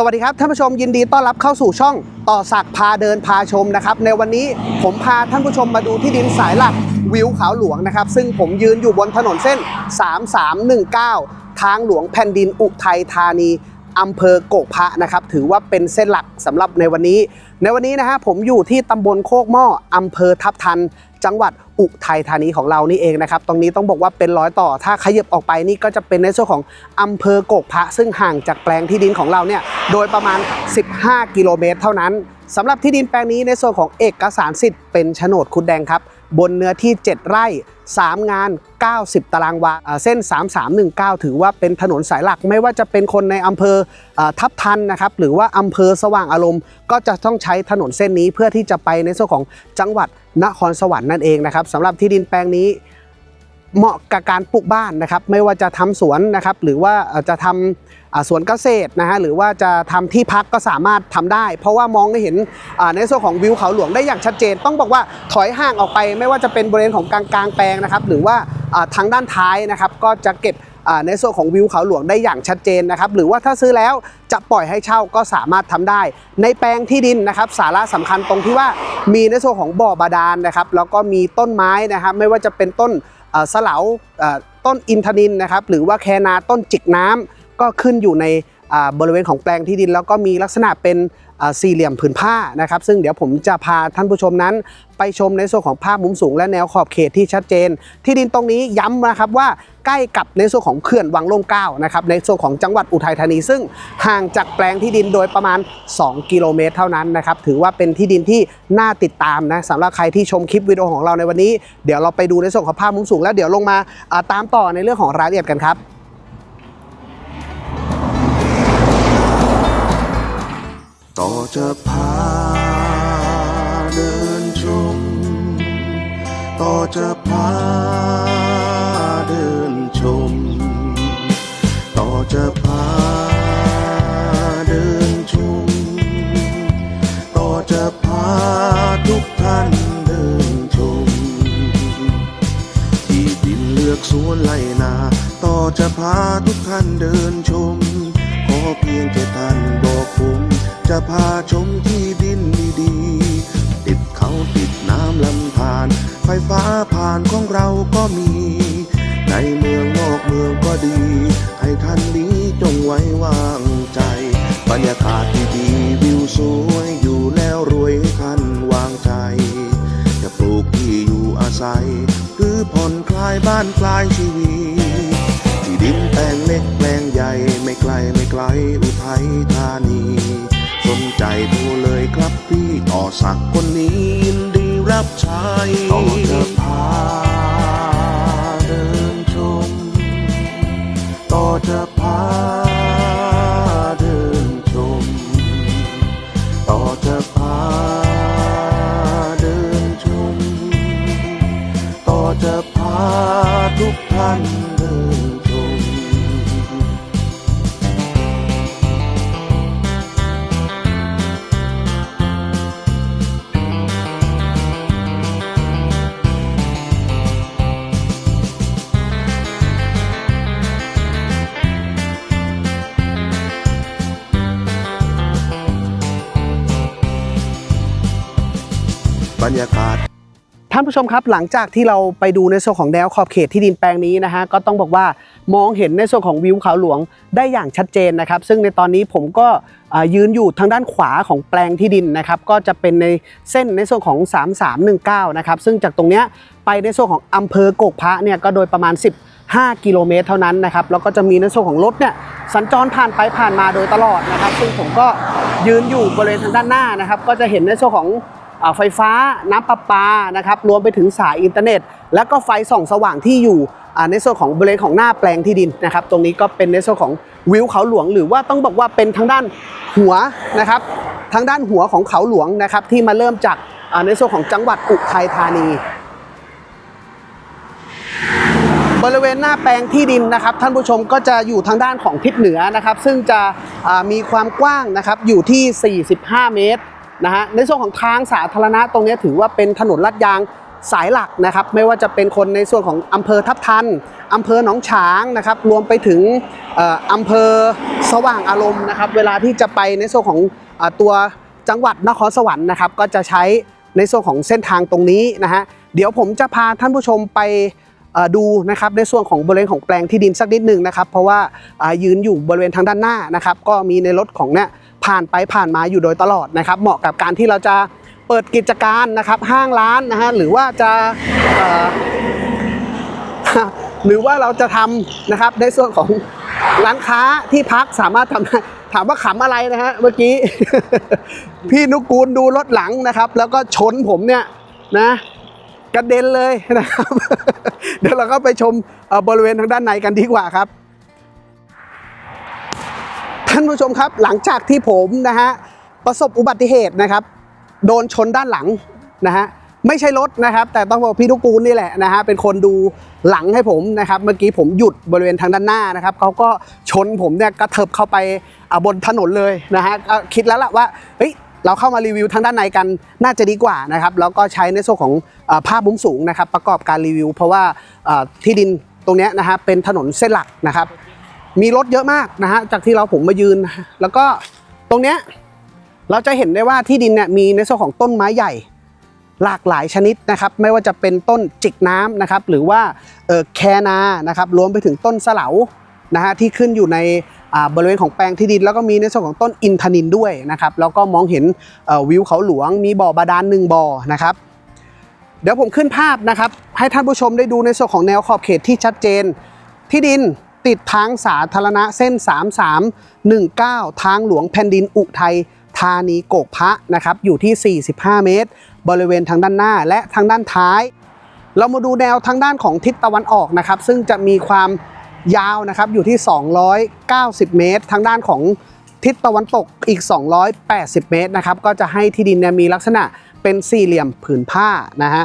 สวัสดีครับท่านผู้ชมยินดีต้อนรับเข้าสู่ช่องต่อสักพาเดินพาชมนะครับ ในวันนี้ผมพาท่านผู้ชมมาดูที่ดินสายหลักวิวขาวหลวงนะครับ ซึ่งผมยืนอยู่บนถนนเส้น 3319 ทางหลวงแผ่นดินอุทัยธานีอำเภอโกกพระนะครับ ถือว่าเป็นเส้นหลักสำหรับในวันนี้ ในวันนี้นะฮะผมอยู่ที่ตำบลโคกหม้ออำเภอทับทัน จังหวัดอุทัยธานีของเรานี่เองนะครับ ตรงนี้ต้องบอกว่าเป็นร้อยต่อ ถ้าขยับออกไปนี่ก็จะเป็นในส่วนของอำเภอโกกพระซึ่งห่างจากแปลงที่ดินของเราเนี่ยโดยประมาณ 15 กิโลเมตร เท่านั้นสำหรับที่ดินแปลงนี้ในส่วนของเอกสารสิทธิ์เป็นโฉนดคุดแดงครับ บนเนื้อที่ 7 ไร่ 3 งาน 90 ตารางวาอ่าเส้น 3319 ถือว่าเป็นถนนสายหลักไม่ว่าจะเป็นคนในอำเภออทับทันนะครับ หรือว่าอำเภอสว่างอารมณ์ ก็จะต้องใช้ถนนเส้นนี้เพื่อที่จะไปในส่วนของจังหวัดนครสวรรค์นั่นเองนะครับสำหรับที่ดินแปลงนี้ เหมาะกับการปลูกบ้านนะครับ ไม่ว่าจะทำสวนนะครับ หรือว่าจะทำอ่าสวนเกษตรนะฮะหรือว่าจะทำที่พักก็สามารถทำได้ เพราะว่ามองได้เห็นในส่วนของวิวเขาหลวงได้อย่างชัดเจน ต้องบอกว่าถอยห่างออกไป ไม่ว่าจะเป็นบริเวณของกลางกลางแปลงนะครับ หรือว่าทางด้านท้ายนะครับ ก็จะเก็บในส่วนของวิวเขาหลวงได้อย่างชัดเจนนะครับ หรือว่าถ้าซื้อแล้วจะปล่อยให้เช่าก็สามารถทำได้ ในแปลงที่ดินนะครับ สาระสำคัญตรงที่ว่ามีในส่วนของบ่อบาดาลนะครับ แล้วก็มีต้นไม้นะครับ ไม่ว่าจะเป็นต้น สลาต้นอินทนินนะครับหรือว่าแคนาต้นจิกน้ำก็ขึ้นอยู่ในบริเวณของแปลงที่ดิน แล้วก็มีลักษณะเป็น สี่เหลี่ยมผืนผ้านะครับ ซึ่งเดี๋ยวผมจะพาท่านผู้ชมนั้น ไปชมในส่วนของภาพมุมสูงและแนวขอบเขตที่ชัดเจน ที่ดินตรงนี้ย้ำนะครับว่าใกล้กับในส่วนของเขื่อนวังล่มเก้านะครับในส่วนของจังหวัดอุทัยธานี ซึ่งห่างจากแปลงที่ดินโดยประมาณ 2 กิโลเมตรเท่านั้นนะครับถือว่าเป็นที่ดินที่น่าติดตามนะสำหรับใครที่ชมคลิปวิดีโอของเราในวันนี้ เดี๋ยวเราไปดูในส่วนของภาพมุมสูงแล้วเดี๋ยวลงมาตามต่อในเรื่องของรายละเอียดกันครับ ต่อจะพาเดินชม ต่อจะพาเดินชม ต่อจะพาเดินชม ต่อจะพาทุกท่านเดินชม ที่ดินเลือกสวนไล่นา ต่อจะพาทุกท่านเดินชม ขอเพียงแค่ท่าน จะพาชมที่ดินดีๆ ติดเขาติดน้ำลำธารไฟฟ้าผ่านของเราก็มี ในเมืองนอกเมืองก็ดี ให้ท่านนี้จงไว้วางใจ บรรยากาศดีๆวิวสวยอยู่แล้วรวยให้ท่านวางใจ จะปลูกที่อยู่อาศัย หรือผ่อนคลายบ้านคลายชีวิตที่ดินแปลงเล็กแปลงใหญ่ไม่ไกลไม่ไกลอุทัยธานี สนใจโทรเลยครับพี่ต่อสักคนนี้ยินดีรับใช้ต่อจะพาเดินชม ต่อจะพาเดินชม ต่อจะพาเดินชม ต่อจะพาทุกท่าน บรรยากาศท่านผู้ชมครับหลังจากที่เราไปดูในส่วนของแนวขอบเขตที่ดินแปลงนี้นะฮะก็ต้องบอกว่ามองเห็นในส่วนของวิวเขาหลวงได้อย่างชัดเจนนะครับ ซึ่งในตอนนี้ผมก็ยืนอยู่ทางด้านขวาของแปลงที่ดินนะครับก็จะเป็นในเส้นในส่วนของ 3319นะครับซึ่งจากตรงเนี้ยไปในส่วนของอำเภอโกกพระเนี่ยก็โดยประมาณ 15 กิโลเมตรเท่านั้นนะครับแล้วก็จะมีในส่วนของรถเนี่ยสัญจรผ่านไปผ่านมาโดยตลอดนะครับ ซึ่งผมก็ยืนอยู่บริเวณทางด้านหน้านะครับ ก็จะเห็นในส่วนของ ไฟฟ้าน้ำประปานะครับรวมไปถึงสายอินเทอร์เน็ต แล้วก็ไฟส่องสว่างที่อยู่ในส่วนของบริเวณของหน้าแปลงที่ดินนะครับ ตรงนี้ก็เป็นในส่วนของวิวเขาหลวง หรือว่าต้องบอกว่าเป็นทางด้านหัวนะครับ ทางด้านหัวของเขาหลวงนะครับ ที่มาเริ่มจากในส่วนของจังหวัดอุทัยธานีบริเวณหน้าแปลงที่ดินนะครับ ท่านผู้ชมก็จะอยู่ทางด้านของทิศเหนือนะครับ ซึ่งจะมีความกว้างนะครับอยู่ที่ 45 เมตร นะฮะในส่วนของทางสาธารณะตรงนี้ถือว่าเป็นถนนลาดยางสายหลักนะครับไม่ว่าจะเป็นคนในส่วนของอำเภอทับทันอำเภอหนองฉางนะครับรวมไปถึงอำเภอสว่างอารมณ์นะครับเวลาที่จะไปในส่วนของอตัวจังหวัดนครสวรรค์นะครับก็จะใช้ในส่วนของเส้นทางตรงนี้นะฮะเดี๋ยวผมจะพาท่านผู้ชมไปดูนะครับในส่วนของบริเวณของแปลงที่ดินสักนิดหนึ่งนะครับเพราะว่ายืนอยู่บริเวณทางด้านหน้านะครับก็มีในรถของเนี่ย ผ่านไปผ่านมาอยู่โดยตลอดนะครับ เหมาะกับการที่เราจะเปิดกิจการนะครับห้างร้านนะฮะหรือว่าจะหรือว่าเราจะทำนะครับในส่วนของร้านค้าที่พักสามารถทำได้ถามว่าขำอะไรนะฮะเมื่อกี้ พี่นุกูลดูรถหลังนะครับ แล้วก็ชนผมเนี่ยนะกระเด็นเลยนะครับ เดี๋ยวเราก็ไปชมบริเวณทางด้านในกันดีกว่าครับ ท่านผู้ชมครับหลังจากที่ผมนะฮะประสบอุบัติเหตุนะครับ โดนชนด้านหลังนะฮะไม่ใช่รถนะครับ แต่ต้องบอกพี่ทุกูลนี่แหละนะฮะเป็นคนดูหลังให้ผมนะครับเมื่อกี้ผมหยุดบริเวณทางด้านหน้านะครับเขาก็ชนผมเนี่ยกระเถิบเข้าไปบนถนนเลยนะฮะคิดแล้วล่ะว่าเฮ้ยเราเข้ามารีวิวทางด้านในกันน่าจะดีกว่านะครับแล้วก็ใช้ในส่วนของอ่าภาพมุมสูงนะครับ ประกอบการรีวิว เพราะว่าอ่าที่ดินตรงเนี้ยนะฮะเป็นถนนเส้นหลักนะครับ มีรถเยอะมากนะฮะจากที่เราผมมายืน แล้วก็ตรงเนี้ยเราจะเห็นได้ว่าที่ดินเนี่ยมีในส่วนของต้นไม้ใหญ่ หลากหลายชนิดนะครับ ไม่ว่าจะเป็นต้นจิกน้ำนะครับ หรือว่าเออแคนานะครับรวมไปถึงต้นสะเหลานะฮะที่ขึ้นอยู่ในบริเวณของแปลงที่ดิน แล้วก็มีในส่วนของต้นอินทนินด้วยนะครับแล้วก็มองเห็นวิวเขาหลวง มีบ่อบาดาลหนึ่งบ่อนะครับเดี๋ยวผมขึ้นภาพนะครับให้ท่านผู้ชมได้ดูในส่วนของแนวขอบเขตที่ชัดเจน ที่ดิน ติดทางสาธารณะเส้น 3319 ทางหลวงแผ่นดินอุทัยธานีโกกพระนะครับอยู่ที่ 45 เมตร บริเวณทางด้านหน้าและทางด้านท้าย เรามาดูแนวทางด้านของทิศตะวันออกนะครับ ซึ่งจะมีความยาวนะครับอยู่ที่ 290 เมตร ทางด้านของทิศตะวันตกอีก 280 เมตรนะครับก็จะให้ที่ดินเนี่ยมีลักษณะเป็นสี่เหลี่ยมผืนผ้านะฮะ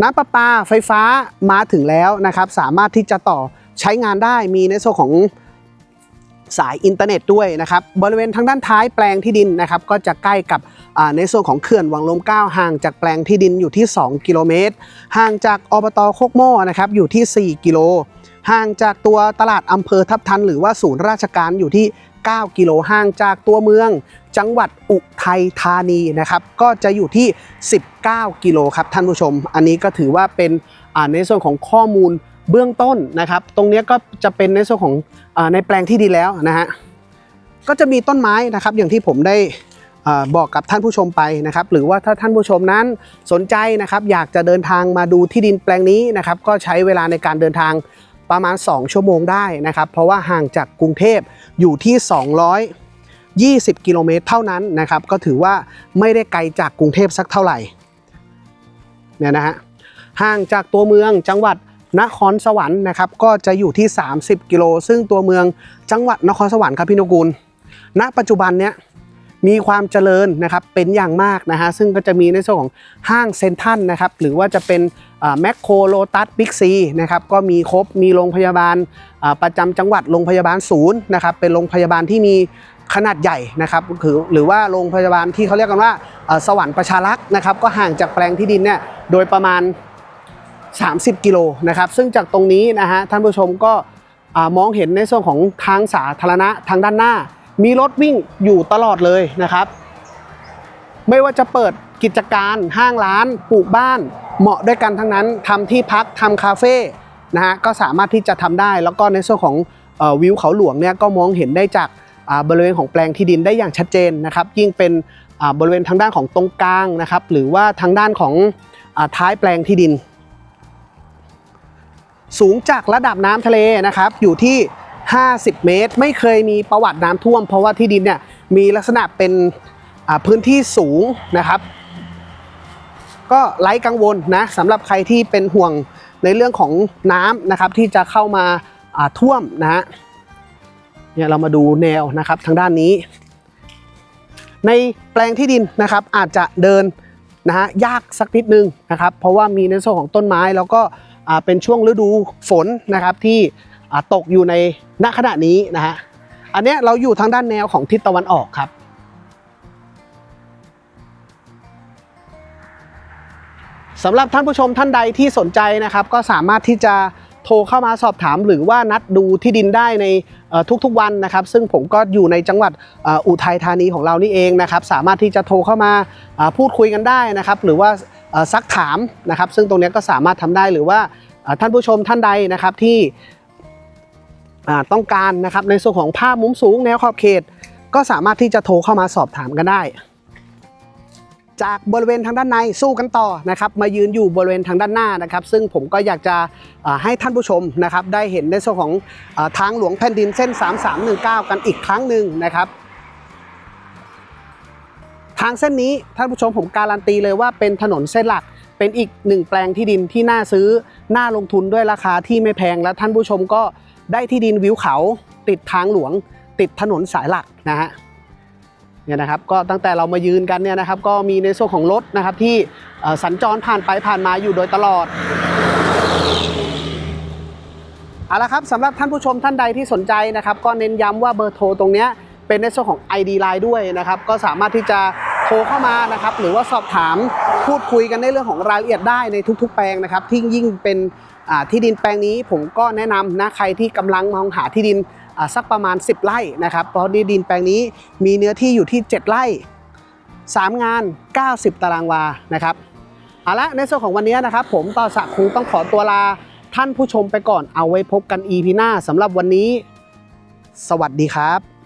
น้ำประปาไฟฟ้ามาถึงแล้วนะครับ สามารถที่จะต่อ ใช้งานได้มีในส่วนของสายอินเทอร์เน็ตด้วยนะครับบริเวณทางด้านท้ายแปลงที่ดินนะครับก็จะใกล้กับในส่วนของเขื่อนวังลมเก้าห่างจากแปลงที่ดินอยู่ที่ 2 กิโลเมตร ห่างจากอบตโคกโม่นะครับอยู่ที่ 4 กิโล ห่างจากตัวตลาดอำเภอทับทัน หรือว่าศูนย์ราชการอยู่ที่ 9 กิโลห่างจากตัวเมือง จังหวัดอุทัยธานีนะครับก็จะอยู่ที่ 19 กิโลครับท่านผู้ชม อันนี้ก็ถือว่าเป็นในส่วนของข้อมูล เบื้องต้นนะครับ ตรงนี้ก็จะเป็นในส่วนของอในแปลงที่ดีแล้วนะฮะก็จะมีต้นไม้นะครับอย่างที่ผมได้บอกกับท่านผู้ชมไปนะครับ หรือว่าถ้าท่านผู้ชมนั้นสนใจนะครับ อยากจะเดินทางมาดูที่ดินแปลงนี้นะครับ ก็ใช้เวลาในการเดินทางประมาณ 2 ชั่วโมงได้นะครับ เพราะว่าห่างจากกรุงเทพอยู่ที่ 220 กิโลเมตรเท่านั้นนะครับ ก็ถือว่าไม่ได้ไกลจากกรุงเทพสักเท่าไหร่เนี่ยนะฮะห่างจากตัวเมืองจังหวัด นครสวรรค์นะครับก็จะอยู่ที่ 30 กิโล ซึ่งตัวเมืองจังหวัดนครสวรรค์ครับพี่นกุลณ ปัจจุบันเนี้ยมีความเจริญนะครับเป็นอย่างมากนะฮะซึ่งก็จะมีในส่วนของห้างเซ็นทรัลนะครับหรือว่าจะเป็นแมคโครโลตัสบิ๊กซีนะครับก็มีครบมีโรงพยาบาลประจำจังหวัดโรงพยาบาลศูนย์นะครับเป็นโรงพยาบาลที่มีขนาดใหญ่นะครับคือหรือว่าโรงพยาบาลที่เขาเรียกกันว่าสวรรค์ประชารักษ์นะครับก็ห่างจากแปลงที่ดินเนี่ยโดยประมาณ 30 กิโลนะครับ ซึ่งจากตรงนี้นะฮะท่านผู้ชมก็มองเห็นในส่วนของทางสาธารณะทางด้านหน้า มีรถวิ่งอยู่ตลอดเลยนะครับ ไม่ว่าจะเปิดกิจการห้างร้านปลูกบ้าน เหมาะด้วยกันทั้งนั้นทำที่พักทำคาเฟ่นะฮะก็สามารถที่จะทำได้ แล้วก็ในส่วนของอวิวเขาหลวงเนี่ยก็มองเห็นได้จากบริเวณของแปลงที่ดินได้อย่างชัดเจนนะครับ ยิ่งเป็นบริเวณทางด้านของตรงกลางนะครับ หรือว่าทางด้านของอท้ายแปลงที่ดิน สูงจากระดับน้ำทะเลนะครับ อยู่ที่ 50 เมตร ไม่เคยมีประวัติน้ำท่วม เพราะว่าที่ดินเนี่ยมีลักษณะเป็นพื้นที่สูงนะครับ ก็ไร้กังวลนะสำหรับใครที่เป็นห่วงในเรื่องของน้ำนะครับ ที่จะเข้ามาท่วมนะฮะเนี่ยเรามาดูแนวนะครับทางด้านนี้ ในแปลงที่ดินนะครับอาจจะเดินนะฮะยากสักนิดนึงนะครับ เพราะว่ามีในส่วนของต้นไม้แล้วก็ เป็นช่วงฤดูฝนนะครับที่ตกอยู่ในณขณะนี้นะฮะอันเนี้ยเราอยู่ทางด้านแนวของทิศตะวันออกครับ สำหรับท่านผู้ชมท่านใดที่สนใจนะครับ ก็สามารถที่จะโทรเข้ามาสอบถามหรือว่านัดดูที่ดินได้ในทุกๆวันนะครับ ซึ่งผมก็อยู่ในจังหวัดอุทัยธานีของเรานี่เองนะครับ สามารถที่จะโทรเข้ามาพูดคุยกันได้นะครับ หรือว่า ซักถามนะครับ ซึ่งตรงนี้ก็สามารถทำได้หรือว่าท่านผู้ชมท่านใดนะครับที่ต้องการนะครับในส่วนของภาพมุมสูงแนวขอบเขต ก็สามารถที่จะโทรเข้ามาสอบถามกันได้ จากบริเวณทางด้านในสู้กันต่อนะครับ มายืนอยู่บริเวณทางด้านหน้านะครับ ซึ่งผมก็อยากจะให้ท่านผู้ชมนะครับ ได้เห็นในส่วนของทางหลวงแผ่นดินเส้น 3319 กันอีกครั้งหนึ่งนะครับ ทางเส้นนี้ท่านผู้ชมผมการันตีเลยว่าเป็นถนนเส้นหลัก เป็นอีกหนึ่งแปลงที่ดินที่น่าซื้อ น่าลงทุนด้วยราคาที่ไม่แพง และท่านผู้ชมก็ได้ที่ดินวิวเขา ติดทางหลวง ติดถนนสายหลักนะฮะเนี่ยนะครับก็ตั้งแต่เรามายืนกันเนี่ยนะครับ ก็มีในส่วนของรถนะครับที่สัญจรผ่านไปผ่านมาอยู่โดยตลอดเอาละครับสำหรับท่านผู้ชมท่านใดที่สนใจนะครับ ก็เน้นย้ำว่าเบอร์โทรตรงเนี้ย เป็นในส่วนของ ID Line ด้วยนะครับ ก็สามารถที่จะโทรเข้ามานะครับ หรือว่าสอบถามพูดคุยกันในเรื่องของรายละเอียดได้ในทุก ๆ แปลงนะครับ ที่ยิ่งเป็นที่ดินแปลงนี้ผมก็แนะนำนะใครที่กำลังมองหาที่ดินสักประมาณ 10 ไร่นะครับ เพราะที่ดินแปลงนี้มีเนื้อที่อยู่ที่ 7 ไร่ 3 งาน 90 ตารางวานะครับเอาละในส่วนของวันนี้นะครับ ผมต่อสักคงต้องขอตัวลาท่านผู้ชมไปก่อนเอาไว้พบกัน EP หน้าสำหรับวันนี้ สวัสดีครับ